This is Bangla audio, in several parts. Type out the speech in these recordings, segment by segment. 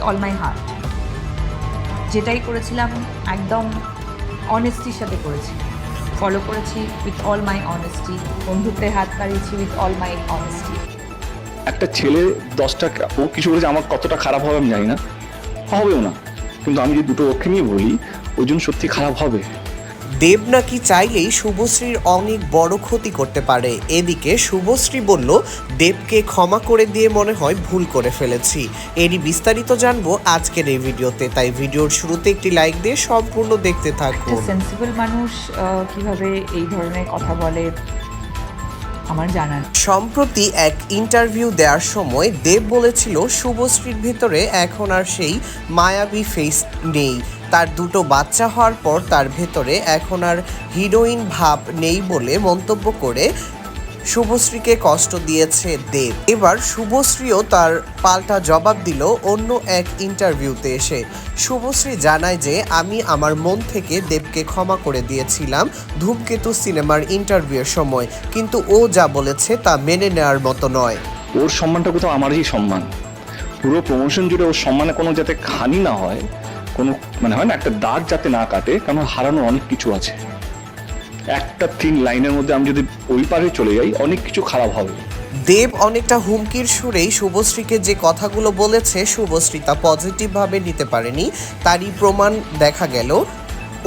অল মাই হার্ট যেটাই করেছিলাম, একদম অনেস্টির সাথে করেছি। ফলো করেছি উইথ অল মাই অনেস্টি বন্ধুত্বের হাত বাড়িয়েছি উইথ অল মাই অনেস্টি একটা ছেলে দশটা ও কিছু করেছে আমার কতটা খারাপ হবে আমি জানি না। হবেও না। কিন্তু আমি যদি দুটো ওকে নিয়ে বলি ওই জন্য সত্যি খারাপ হবে। দেব নাকি চাইলেই শুভশ্রীর অনেক বড় ক্ষতি করতে পারে? এদিকে শুভশ্রী বলল, দেবকে ক্ষমা করে দিয়ে মনে হয় ভুল করে ফেলেছি। এরই বিস্তারিত জানব আজকের এই ভিডিওতে। তাই ভিডিওর শুরুতে একটি লাইক দিয়ে সম্পূর্ণ দেখতে থাকুন। সেন্সিবল মানুষ কীভাবে এই ধরনের কথা বলে? আমার জানা। সম্প্রতি এক ইন্টারভিউ দেওয়ার সময় দেব বলেছিল, শুভশ্রীর ভিতরে এখন আর সেই মায়াবী ফেস নেই। তার দুটো বাচ্চা হওয়ার পর তার ভেতরে এখন আর হিরোইন ভাব নেই বলে মন্তব্য করে শুভশ্রীকে কষ্ট দিয়েছে দেব। এবার শুভশ্রীও তার পাল্টা জবাব দিল অন্য এক ইন্টারভিউতে এসে। শুভশ্রী জানায় যে, আমি আমার মন থেকে দেবকে ক্ষমা করে দিয়েছিলাম ধূমকেতু সিনেমার ইন্টারভিউয়ের সময়। কিন্তু ও যা বলেছে তা মেনে নেওয়ার মতো নয়। ওর সম্মানটা কোথাও আমারই সম্মান। পুরো প্রমোশন জুড়ে ওর সম্মানে কোনো যাতে হানি না হয়, কোনো মানে হয় না, একটা দাগ যাতে না কাটে, কারণ হারানোর অনেক কিছু আছে। একটা তিন লাইনের মধ্যে আমি যদি ওই পারে চলে যাই, অনেক কিছু খারাপ হবে। দেব অনেকটা হুমকির সুরেই শুভশ্রীকে যে কথাগুলো বলেছে, শুভশ্রী তা পজিটিভভাবে নিতে পারেনি। তারই প্রমাণ দেখা গেল।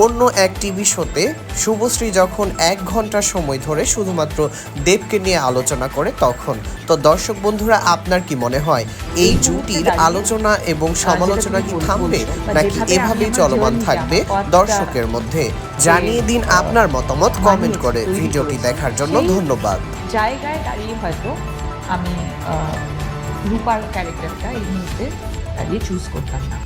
অন্য এক টিভি শোতে শুভশ্রী যখন এক ঘণ্টা সময় ধরে শুধুমাত্র দেবকে নিয়ে আলোচনা করে তখন। তো দর্শক বন্ধুরা, আপনার কি মনে হয়, এই জুটির আলোচনা এবং সমালোচনা কি থামবে নাকি এভাবেই চলমান থাকবে দর্শকের মধ্যে? জানিয়ে দিন আপনার মতামত, কমেন্ট করে ভিডিওটি দেখার জন্য ধন্যবাদ। জায়গায় দাঁড়িয়ে হয়তো আমি রূপার ক্যারেক্টারটা এই মুহূর্তে দাঁড়িয়ে চুজ করতাম না।